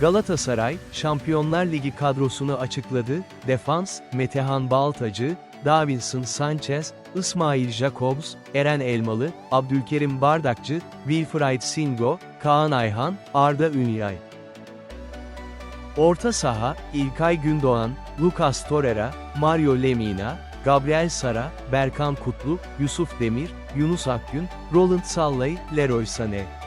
Galatasaray, Şampiyonlar Ligi kadrosunu açıkladı. Defans, Metehan Baltacı, Davinson Sanchez, İsmail Jacobs, Eren Elmalı, Abdülkerim Bardakçı, Wilfried Singo, Kaan Ayhan, Arda Ünyay. Orta saha, İlkay Gündoğan, Lucas Torreira, Mario Lemina, Gabriel Sara, Berkan Kutlu, Yusuf Demir, Yunus Akgün, Roland Sallay, Leroy Sané.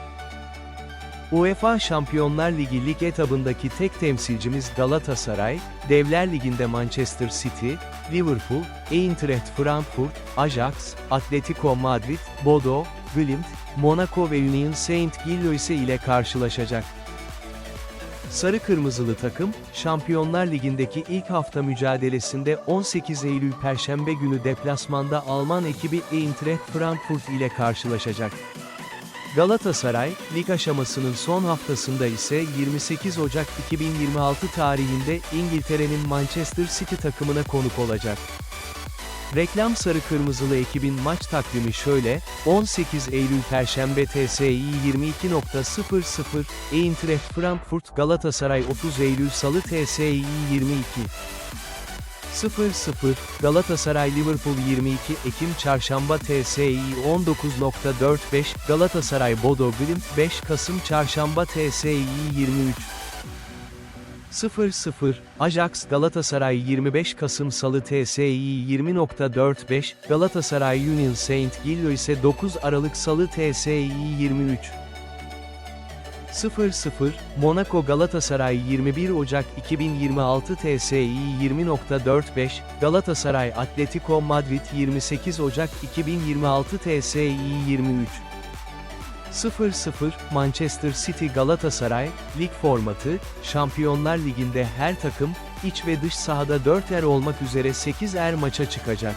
UEFA Şampiyonlar Ligi lig etabındaki tek temsilcimiz Galatasaray, Devler Ligi'nde Manchester City, Liverpool, Eintracht Frankfurt, Ajax, Atletico Madrid, Bodo, Glimt, Monaco ve Union Saint-Gilloise ile karşılaşacak. Sarı Kırmızılı takım, Şampiyonlar Ligi'ndeki ilk hafta mücadelesinde 18 Eylül Perşembe günü deplasmanda Alman ekibi Eintracht Frankfurt ile karşılaşacak. Galatasaray, lig aşamasının son haftasında ise 28 Ocak 2026 tarihinde İngiltere'nin Manchester City takımına konuk olacak. Reklam Sarı Kırmızılı ekibin maç takvimi şöyle, 18 Eylül Perşembe TSI 22.00, Eintracht Frankfurt Galatasaray 30 Eylül Salı TSI 22. 0-0, Galatasaray Liverpool 22 Ekim Çarşamba TSI 19.45, Galatasaray Bodo Glimt 5 Kasım Çarşamba TSI 23. 0-0, Ajax Galatasaray 25 Kasım Salı TSI 20.45, Galatasaray Union Saint Gilloise 9 Aralık Salı TSI 23. 0-0, Monaco Galatasaray 21 Ocak 2026 TSI 20.45, Galatasaray Atletico Madrid 28 Ocak 2026 TSI 23. 0-0, Manchester City Galatasaray, lig formatı, Şampiyonlar Ligi'nde her takım, iç ve dış sahada 4 er olmak üzere 8 er maça çıkacak.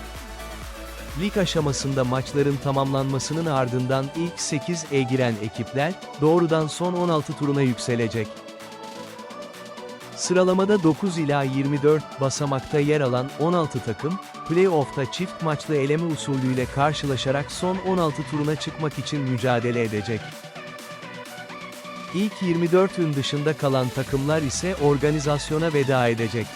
Lig aşamasında maçların tamamlanmasının ardından ilk 8'e giren ekipler, doğrudan son 16 turuna yükselecek. Sıralamada 9 ila 24 basamakta yer alan 16 takım, play-off'ta çift maçlı eleme usulüyle karşılaşarak son 16 turuna çıkmak için mücadele edecek. İlk 24'ün dışında kalan takımlar ise organizasyona veda edecek.